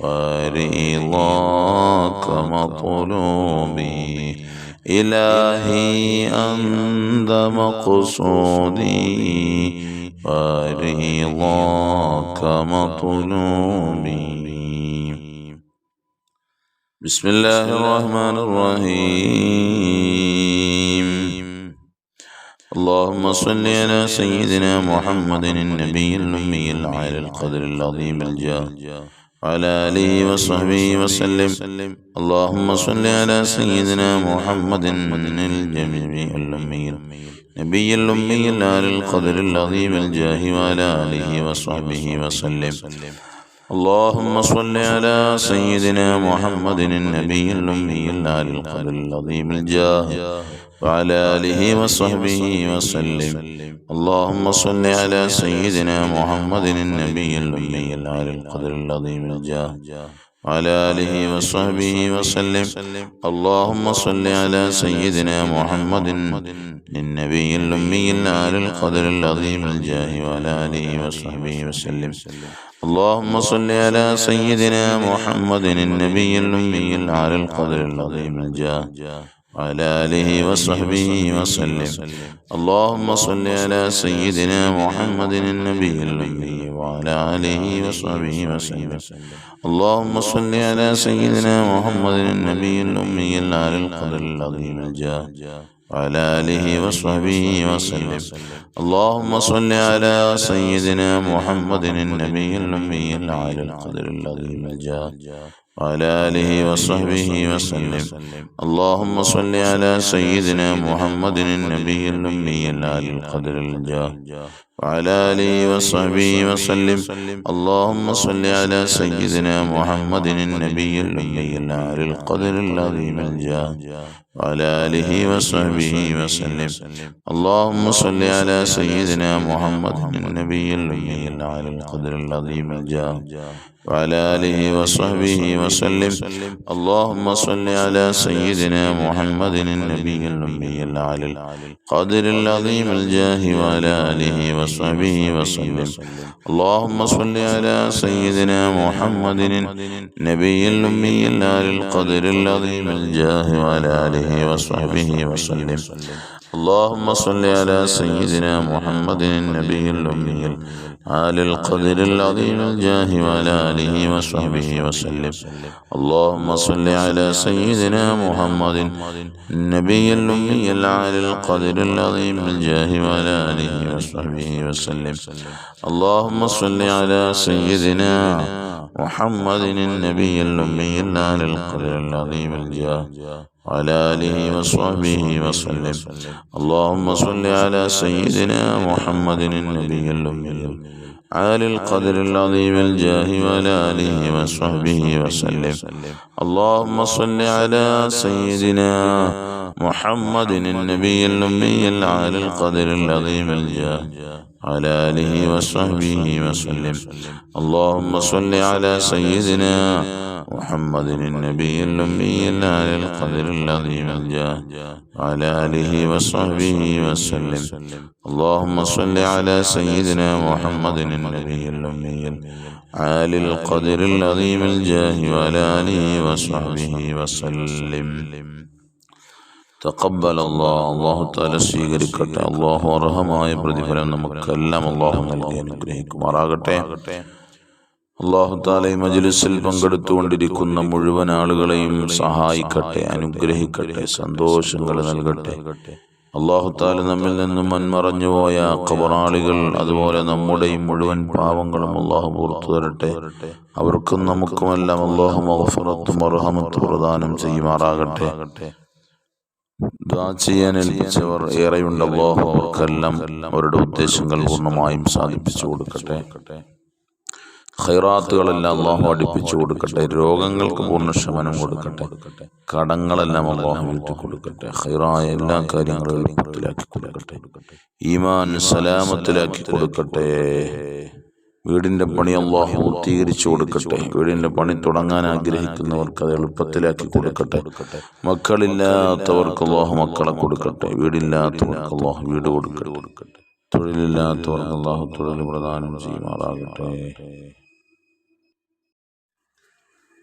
ورضاك مطلوبي. إلهي أنت مقصودي. ورضاك مطلوبي. بسم الله الرحمن الرحيم. اللهم صل على سيدنا محمد النبي الأمي العالي القدر العظيم الجاه. وعلى آله وصحبه وسلم اللهم صل على سيدنا محمد الجميع الأمي نبي الأمي العالي القدر العظيم الجاه وعلى آله وصحبه وسلم اللهم صل على سيدنا محمد النبي الأمي الآل القدر العظيم الجاه وعلى آله وصحبه وسلم اللهم صل على سيدنا محمد النبي الأمي الآل القدر العظيم الجاه وعلى آله وصحبه وسلم اللهم صل على سيدنا محمد النبي الأمي الآل القدر العظيم الجاه وعلى آله وصحبه وسلم اللهم صل على سيدنا محمد النبي الأمي الآل القدر العظيم الجاه وعلى آله وصحبه وسلم اللهم صل على سيدنا محمد النبي الأمي وعلى آله وصحبه وسلم اللهم صل على سيدنا محمد النبي الأمي الآل القدر العظيم الجاه وعلى آله وصحبه وسلم اللهم صل على سيدنا محمد النبي الأمي العالي القدر العظيم الجاه وعلى آله وصحبه وسلم اللهم صل على سيدنا محمد النبي الأمي العالي القدر الجاه وعلى آله وصحبه وسلم اللهم صل على سيدنا محمد النبي الأمي العالي القدر العظيم الجاه وعلى آله وصحبه وسلم اللهم صل على سيدنا محمد النبي الأمي العالي القدر العظيم الجاه وعلى آله وصحبه وسلم اللهم صل على سيدنا محمد النبي الأمي العالي القدر العظيم الجاه وعلى آله وصحبه وسلم اللهم صل على سيدنا محمد النبي الأمي العالي القدر العظيم الجاه وعلى آله وصحبه وسلم. اللهم صل على سيدنا محمد النبي الأمي العالي القدر العظيم الجاه وعلى آله وصحبه وسلم. اللهم صل على سيدنا محمد النبي الأمي العالي القدر العظيم الجاه وعلى آله وصحبه وسلم. اللهم صل على سيدنا محمد النبي الأمي العالي القدر العظيم الجاه وعلى آله وصحبه وسلم اللهم صل على سيدنا محمد النبي الأمي عالي القدر العظيم الجاه وعلى آله وصحبه وسلم اللهم صل على سيدنا محمد النبي الأمي العالي القدر العظيم الجاه على آله وصحبه وسلم اللهم صل على سيدنا محمد النبي الأمي العالي القدر العظيم الجاه على آله وصحبه وسلم اللهم صل على سيدنا محمد النبي الأمي العالي القدر العظيم الجاه وعلى آله وصحبه وسلم തക്കബൽ അള്ളാഹ് അള്ളാഹു താല സ്വീകരിക്കട്ടെ അള്ളാഹു അർഹമായ പ്രതിഫലം നമുക്കെല്ലാം അള്ളാഹു നൽകി അനുഗ്രഹിക്കുമാറാകട്ടെ അള്ളാഹു താല ഈ മജ്ലിസിൽ പങ്കെടുത്തുകൊണ്ടിരിക്കുന്ന മുഴുവൻ ആളുകളെയും സഹായിക്കട്ടെ അനുഗ്രഹിക്കട്ടെ സന്തോഷങ്ങൾ നൽകട്ടെ. അള്ളാഹു താല നമ്മിൽ നിന്നും മൺമറഞ്ഞുപോയ കബറാളികൾ അതുപോലെ നമ്മുടെയും മുഴുവൻ പാവങ്ങളും അള്ളാഹു പുറത്തു തരട്ടെ. അവർക്കും നമുക്കുമെല്ലാം അള്ളാഹു മഹഫറത്തും അർഹമത്തും പ്രദാനം ചെയ്യുമാറാകട്ടെ. ചെയ്യാൻ ഏൽപ്പിച്ചവർ ഏറെയുണ്ട് അള്ളാഹു അവർക്കെല്ലാം അവരുടെ ഉദ്ദേശങ്ങൾ പൂർണമായും സാധിപ്പിച്ചു കൊടുക്കട്ടെ. ഖൈറാത്തുകളെല്ലാം അള്ളാഹു അടുപ്പിച്ചു കൊടുക്കട്ടെ രോഗങ്ങൾക്ക് പൂർണ ശമനം കൊടുക്കട്ടെ കടങ്ങളെല്ലാം അള്ളാഹു വീട്ടിൽ കൊടുക്കട്ടെ ഖൈറായ എല്ലാ കാര്യങ്ങളും എളുപ്പത്തിലാക്കി കൊടുക്കട്ടെ ഈമാൻ സലാമത്തിലാക്കി കൊടുക്കട്ടെ. വീടിന്റെ പണി അള്ളാഹു പൂർത്തീകരിച്ചു കൊടുക്കട്ടെ വീടിന്റെ പണി തുടങ്ങാൻ ആഗ്രഹിക്കുന്നവർക്ക് അത് എളുപ്പത്തിലാക്കി കൊടുക്കട്ടെ. മക്കളില്ലാത്തവർക്ക് അള്ളാഹു മക്കളെ കൊടുക്കട്ടെ വീടില്ലാത്തവർക്ക് അള്ളാഹു വീട് കൊടുക്കട്ടെ. തൊഴിലില്ലാത്തവർക്ക് അള്ളാഹു തൊഴിൽ പ്രദാനം ചെയ്യുമാറാകട്ടെ.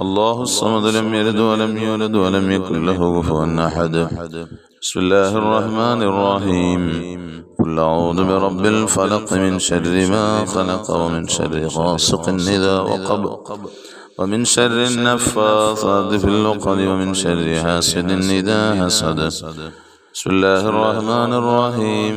الله الصمد لم يلد ولم يولد ولم يكن له كفوا أحد. بسم الله الرحمن الرحيم. قل أعوذ برب الفلق من شر ما خلق ومن شر غاسق إذا وقب ومن شر النفاثات في العقد ومن شر حاسد إذا حسد. بسم الله الرحمن الرحيم.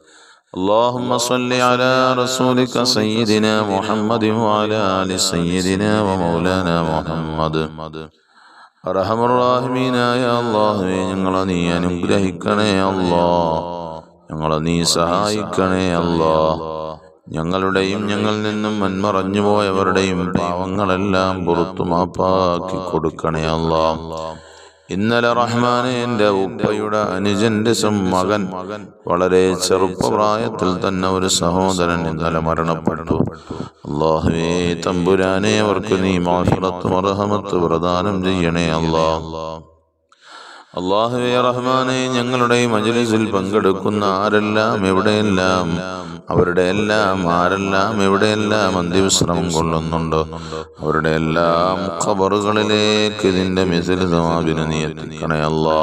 اللهم صل على رسولك سيدنا محمد وعلى آل سيدنا ومولانا محمد അറഹമുറാഹിമീനായ അള്ളാഹുവെ ഞങ്ങളെ നീ അനുഗ്രഹിക്കണേ അല്ലാ ഞങ്ങളെ നീ സഹായിക്കണേ അല്ലാ ഞങ്ങളുടെയും ഞങ്ങളിൽ നിന്നും മന്മറഞ്ഞു പോയവരുടെയും പാവങ്ങളെല്ലാം പുറത്തു മാപ്പാക്കി കൊടുക്കണേ അല്ലാ ഇന്നലെ റഹ്മാനെ എന്റെ ഉപ്പയുടെ അനുജന്റെ മകൻ വളരെ ചെറുപ്പപ്രായത്തിൽ തന്നെ ഒരു സഹോദരൻ ഇന്നലെ മരണപ്പെട്ടു. അള്ളാഹുവേ തമ്പുരാനെ അവർക്ക് നീ മാഫിറത്ത് മറഹമത്ത് പ്രദാനം ചെയ്യണേ അല്ലാ അള്ളാഹുവേ റഹ്മാനെ ഞങ്ങളുടെ മജലിസിൽ പങ്കെടുക്കുന്ന ആരെല്ലാം എവിടെയെല്ലാം അവരുടെ എല്ലാം ആരെല്ലാം എവിടെയെല്ലാം അന്ത്യവിശ്രമം കൊള്ളുന്നുണ്ടോ അവരുടെ എല്ലാം ഖബറുകളിലേക്ക് ഇതിന്റെ മിസലിതമാവിനെ നീ എത്തിക്കണേ അല്ലാ.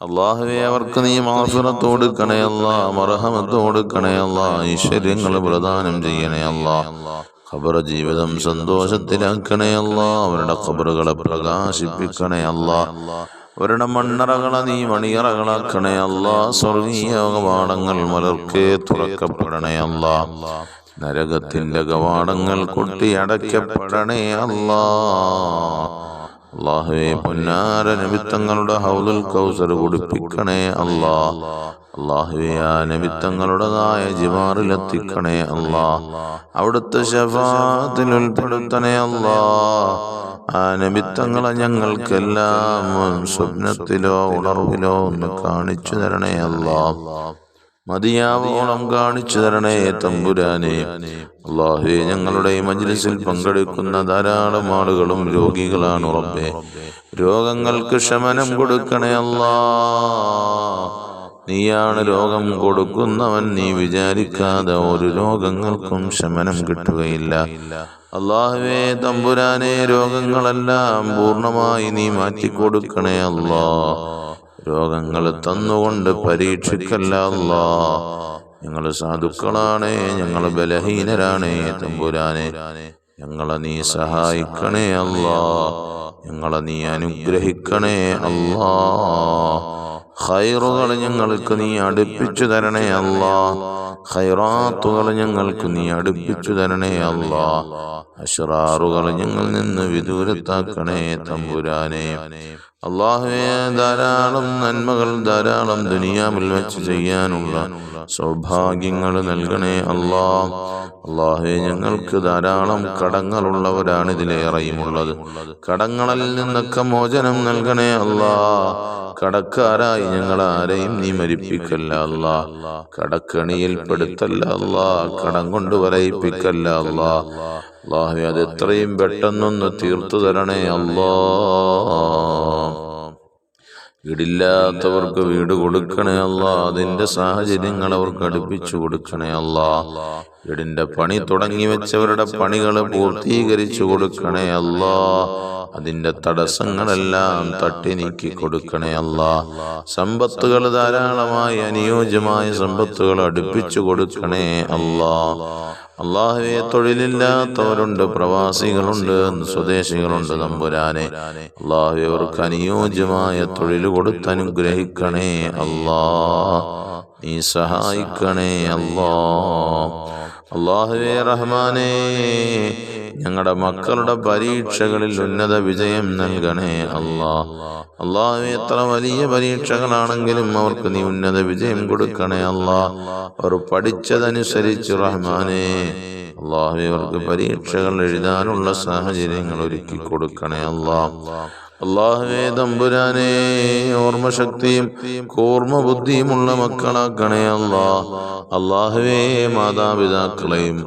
അള്ളാഹുവെ അവർക്ക് നീ മാഫിറത്ത് കണയല്ല മറഹമത്ത് കൊടുക്കണേ അല്ലാ ഐശ്വര്യങ്ങൾ പ്രദാനം ചെയ്യണേ അല്ലാ ഖബർ ജീവിതം സന്തോഷത്തിലാക്കണേ അല്ലാ അവരുടെ ഖബറുകളെ പ്രകാശിപ്പിക്കണേ അല്ലാ. അവരുടെ മണ്ണറകളെ നീ മണിയറകളാക്കണേ അല്ല. സ്വർഗീയ കവാടങ്ങൾ മലർക്കെ തുറക്കപ്പെടണേ അല്ല. നരകത്തിന്റെ കവാടങ്ങൾ കൊട്ടിയടയ്ക്കപ്പെടണേ അല്ലാ. അള്ളാഹുവെ പൊന്നാര നിമിത്തങ്ങളുടെ ഹൗദുൽ കൗസർ കുടിപ്പിക്കണേ അല്ലാ. അള്ളാഹുവെ ആ നിമിത്തങ്ങളുടേതായ ജിമാറിലെത്തിക്കണേ അല്ലാ. അവിടുത്തെ ശഫാത്തിൽ ഉൾപ്പെടുത്തണേ അല്ലാ. ആ നിമിത്തങ്ങളെ ഞങ്ങൾക്കെല്ലാം സ്വപ്നത്തിലോ ഉണർവിലോ ഒന്ന് കാണിച്ചു തരണേ അല്ലാ. മതിയാവോളം കാണിച്ചു തരണേ തമ്പുരാനെ. അള്ളാഹുവെ ഞങ്ങളുടെ മജ്ലിസിൽ പങ്കെടുക്കുന്ന ധാരാളം ആളുകളും രോഗികളാണ് ഉറപ്പേ രോഗങ്ങൾക്ക് ശമനം കൊടുക്കണേ അല്ലാ. നീയാണ് രോഗം കൊടുക്കുന്നവൻ നീ വിചാരിക്കാതെ ഒരു രോഗങ്ങൾക്കും ശമനം കിട്ടുകയില്ല. അള്ളാഹുവേ തമ്പുരാനെ രോഗങ്ങളെല്ലാം പൂർണമായി നീ മാറ്റിക്കൊടുക്കണേ അല്ലാ. രോഗങ്ങൾ തന്നുകൊണ്ട് പരീക്ഷിക്കല്ല അല്ലാ ഞങ്ങൾ സാധുക്കളാണ് ഞങ്ങൾ ബലഹീനരാണ് തമ്പുരാനെ. ഞങ്ങളെ നീ സഹായിക്കണേ അല്ലാ ഞങ്ങളെ നീ അനുഗ്രഹിക്കണേ അല്ലാ ഹൈറുകൾ ഞങ്ങൾക്ക് നീ അടുപ്പിച്ചു തരണേ അല്ലാ ഹൈറാത്തുകൾ ഞങ്ങൾക്ക് നീ അടുപ്പിച്ചു തരണേ അല്ലാ അഷറാറുകൾ ഞങ്ങൾ നിന്ന് വിദൂരത്താക്കണേ തമ്പുരാനെ. അള്ളാഹുവെ ധാരാളം നന്മകൾ ധാരാളം ദുനിയാവിൽ വെച്ച് ചെയ്യാനുള്ള സൗഭാഗ്യങ്ങൾ നൽകണേ അള്ളാ. അള്ളാഹുവെ ഞങ്ങൾക്ക് ധാരാളം കടങ്ങളുള്ളവരാണ് ഇതിലേറെയുമുള്ളത് കടങ്ങളിൽ നിന്നൊക്കെ മോചനം നൽകണേ അള്ളാ. കടക്കാരായി ഞങ്ങൾ ആരെയും നീ മരിപ്പിക്കല്ല അല്ലാ കടക്കണിയിൽ പെടുത്തല്ല കടം കൊണ്ട് വരയിപ്പിക്കല്ല അള്ളാഹു അത് എത്രയും പെട്ടെന്നൊന്ന് തീർത്തു തരണേ അല്ലാ വീടില്ലാത്തവർക്ക് വീട് കൊടുക്കണേ അല്ല അതിന്റെ സാഹചര്യങ്ങൾ അവർക്ക് അടുപ്പിച്ചു കൊടുക്കണേ അല്ല വീടിന്റെ പണി തുടങ്ങി വെച്ചവരുടെ പണികൾ പൂർത്തീകരിച്ചു കൊടുക്കണേ അല്ല. അതിന്റെ തടസ്സങ്ങളെല്ലാം തട്ടി നീക്കി കൊടുക്കണേ അല്ല. സമ്പത്തുകൾ ധാരാളമായി അനുയോജ്യമായ സമ്പത്തുകൾ അടുപ്പിച്ചു കൊടുക്കണേ അല്ലാ. അള്ളാഹുവെ തൊഴിലില്ലാത്തവരുണ്ട് പ്രവാസികളുണ്ട് സ്വദേശികളുണ്ട് നമ്പുരാനെ അള്ളാഹുവെ അവർക്ക് അനുയോജ്യമായ തൊഴിൽ കൊടുത്ത് അനുഗ്രഹിക്കണേ അല്ലാ. നീ സഹായിക്കണേ അല്ലാ. അള്ളാഹുവേ റഹ്മാനേ ഞങ്ങളുടെ മക്കളുടെ പരീക്ഷകളിൽ ഉന്നത വിജയം നൽകണേ അള്ളാഹ് അള്ളാഹു എത്ര വലിയ പരീക്ഷകളാണെങ്കിലും അവർക്ക് നീ ഉന്നത വിജയം കൊടുക്കണേ അള്ളാഹ് അവർ പഠിച്ചതനുസരിച്ച് റഹ്മാനേ അള്ളാഹു അവർക്ക് പരീക്ഷകൾ എഴുതാനുള്ള സാഹചര്യങ്ങൾ ഒരുക്കി കൊടുക്കണേ അല്ലാ അള്ളാഹുവേ തമ്പുരാനെ ഓർമ്മശക്തിയും കൂർമ്മ ബുദ്ധിയുമുള്ള മക്കളാക്കണേ അല്ലാ. അള്ളാഹുവേ മാതാപിതാക്കളെയും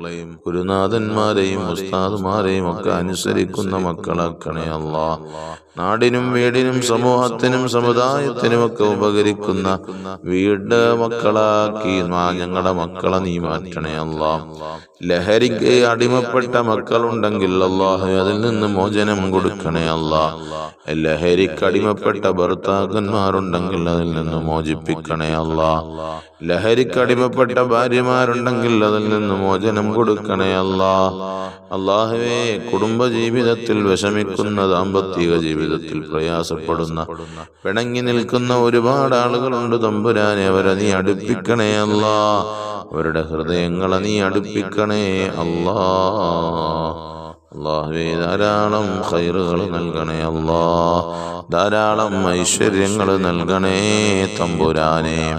ഗുരുനാഥന്മാരെയും ഉസ്താദുമാരെയും ഒക്കെ അനുസരിക്കുന്ന മക്കളാക്കണേ അല്ലാ. നാടിനും വീടിനും സമൂഹത്തിനും സമുദായത്തിനുമൊക്കെ ഉപകരിക്കുന്ന വീട് മക്കളാക്കി. ഞങ്ങളുടെ മക്കളെ നീ മാറ്റണേ അല്ലാ. ലഹരിക്ക് അടിമപ്പെട്ട മക്കളുണ്ടെങ്കിൽ അള്ളാഹു അതിൽ നിന്ന് മോചനം കൊടുക്കണേ അല്ലാ. ലഹരിക്ക് അടിമപ്പെട്ട ഭർത്താക്കന്മാരുണ്ടെങ്കിൽ അതിൽ നിന്ന് മോചിപ്പിക്കണേ അല്ലാ. ലഹരിക്ക് അടിമപ്പെട്ട ഭാര്യമാരുണ്ടെങ്കിൽ അതിൽ നിന്ന് മോചനം കൊടുക്കണേ അല്ലാ. അള്ളാഹുവേ കുടുംബ ജീവിതത്തിൽ വിഷമിക്കുന്ന ദാമ്പത്തിക ജീവിതത്തിൽ പ്രയാസപ്പെടുന്ന പിണങ്ങി നിൽക്കുന്ന ഒരുപാട് ആളുകളുണ്ട്. തമ്പുരാനെ അവരെ നീ അടുപ്പിക്കണേ അല്ലാ. അവരുടെ ഹൃദയങ്ങളെ നീ അടുപ്പിക്കണേ അല്ലാ. അള്ളാഹുവേ ധാരാളം ഹൈറുകൾ നൽകണേ അല്ലാ. ധാരാളം ഐശ്വര്യങ്ങൾ നൽകണേ തമ്പുരാനെ.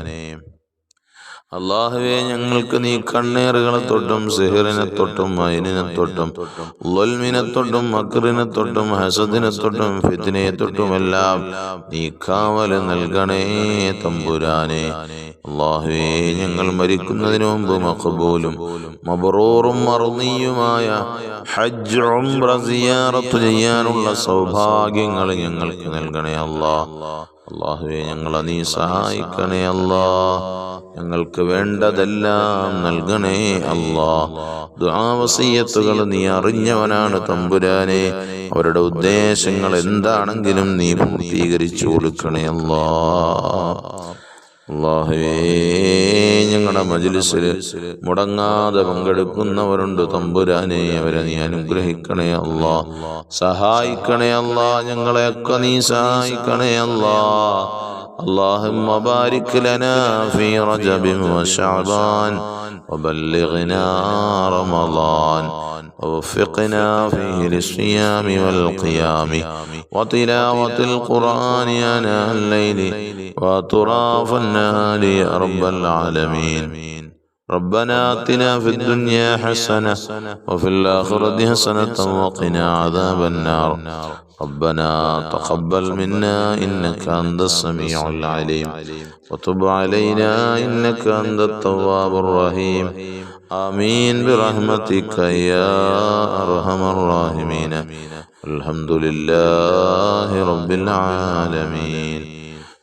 അള്ളാഹുവെ ഞങ്ങൾക്ക് നീ കണ്ണേറുകളെ തൊട്ടും സിഹിറിനെ തൊട്ടും മൈനിനെ തൊട്ടും ലൊൽമിനെ തൊട്ടും മക്രിനെ തൊട്ടും ഹസദിനെ തൊട്ടും ഫിത്തിനെ തൊട്ടും എല്ലാം നീ കാവൽ നൽകണേ തമ്പുരാനെ. അള്ളാഹുവേ ഞങ്ങൾ മരിക്കുന്നതിന് മുമ്പ് മഖബൂലും മബറൂറും മറുനീയുമായ ഹജ്ജ് സിയാറത്ത് ചെയ്യാനുള്ള സൗഭാഗ്യങ്ങൾ ഞങ്ങൾക്ക് നൽകണേ അല്ലാ അള്ളാഹുവെ ഞങ്ങളെ നീ സഹായിക്കണേ അല്ലാ. ഞങ്ങൾക്ക് വേണ്ടതെല്ലാം നൽകണേ അല്ലാ. ദുആവസീയത്തുകൾ നീ അറിഞ്ഞവനാണ് തമ്പുരാനെ. അവരുടെ ഉദ്ദേശങ്ങൾ എന്താണെങ്കിലും നീ പൂർത്തീകരിച്ചു കൊടുക്കണേ അല്ലാ. അള്ളാഹുവേ ഞങ്ങളുടെ മജിലിസിൽ മുടങ്ങാതെ പങ്കെടുക്കുന്നവരുണ്ട് തമ്പുരാനെ അവരെ നീ അനുഗ്രഹിക്കണേ അല്ലാ സഹായിക്കണേ അല്ലാ ഞങ്ങളെയൊക്കെ നീ സഹായിക്കണേ അല്ലാ اللهم بارك لنا في رجب وشعبان وبلغنا رمضان ووفقنا فيه للصيام والقيام وتلاوة القرآن آناء الليل وأطراف النهار يا رب العالمين ربنا آتنا في الدنيا حسنة وفي الآخرة حسنة وقنا عذاب النار ربنا تقبل منا إنك أنت السميع العليم وتب علينا إنك أنت التواب الرحيم آمين برحمتك يا أرحم الراحمين الحمد لله رب العالمين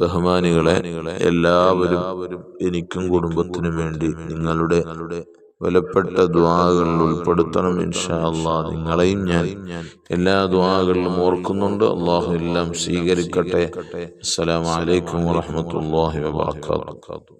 ബഹുമാനികളെ എല്ലാവരും എനിക്കും കുടുംബത്തിനും വേണ്ടി നിങ്ങളുടെ വിലപ്പെട്ട ദ്വാകളിൽ ഉൾപ്പെടുത്തണം ഇൻഷാ അള്ളാ നിങ്ങളെയും ഞാൻ എല്ലാ ദ്വാകളിലും ഓർക്കുന്നുണ്ട്. അള്ളാഹു എല്ലാം സ്വീകരിക്കട്ടെ. അസ്സലാമു വാഹമത്തല്ലാഹി വബറകാതുഹു.